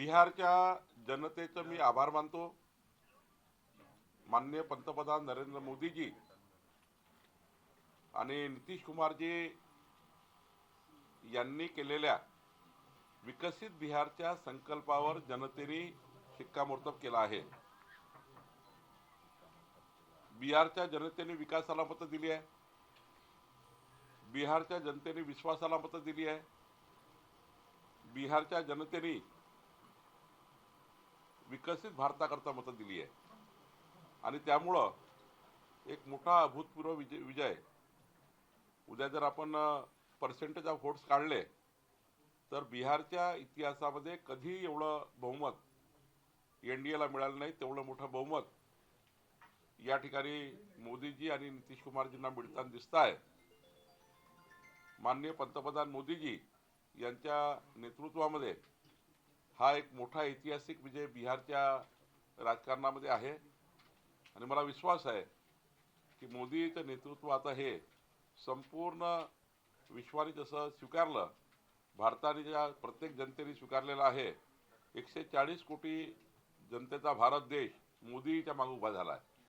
बिहारच्या जनतेचं मी आभार मानतो. माननीय पंतप्रधान नरेंद्र मोदीजी आणि नितीश कुमारजी यांनी केलेल्या विकसित बिहारच्या संकल्पावर जनतेने शिक्कामोर्तब केला आहे. बिहारच्या जनतेने विकासाला मतं दिली आहे. बिहारच्या जनतेने विश्वासाला मतं दिली आहे. बिहारच्या जनतेने विकसित भारताकरता मतं दिली आहे. आणि त्यामुळं एक मोठा अभूतपूर्व विजय विजय. उद्या जर आपण पर्सेंटेज ऑफ व्होट्स काढले तर बिहारच्या इतिहासामध्ये कधी एवढं बहुमत एन डी एला मिळालं नाही तेवढं मोठं बहुमत या ठिकाणी मोदीजी आणि नितीश कुमारजींना मिळताना दिसत आहे. माननीय पंतप्रधान मोदीजी यांच्या नेतृत्वामध्ये हा एक मोठा ऐतिहासिक विजय बिहारच्या राजकारणामध्ये आहे. आणि मला विश्वास आहे की मोदीचं नेतृत्व आता हे संपूर्ण विश्वाने जसं स्वीकारलं भारताने ज्या प्रत्येक जनतेने स्वीकारलेलं आहे एकशे चाळीस कोटी जनतेचा भारत देश मोदीच्या मागे उभा झाला आहे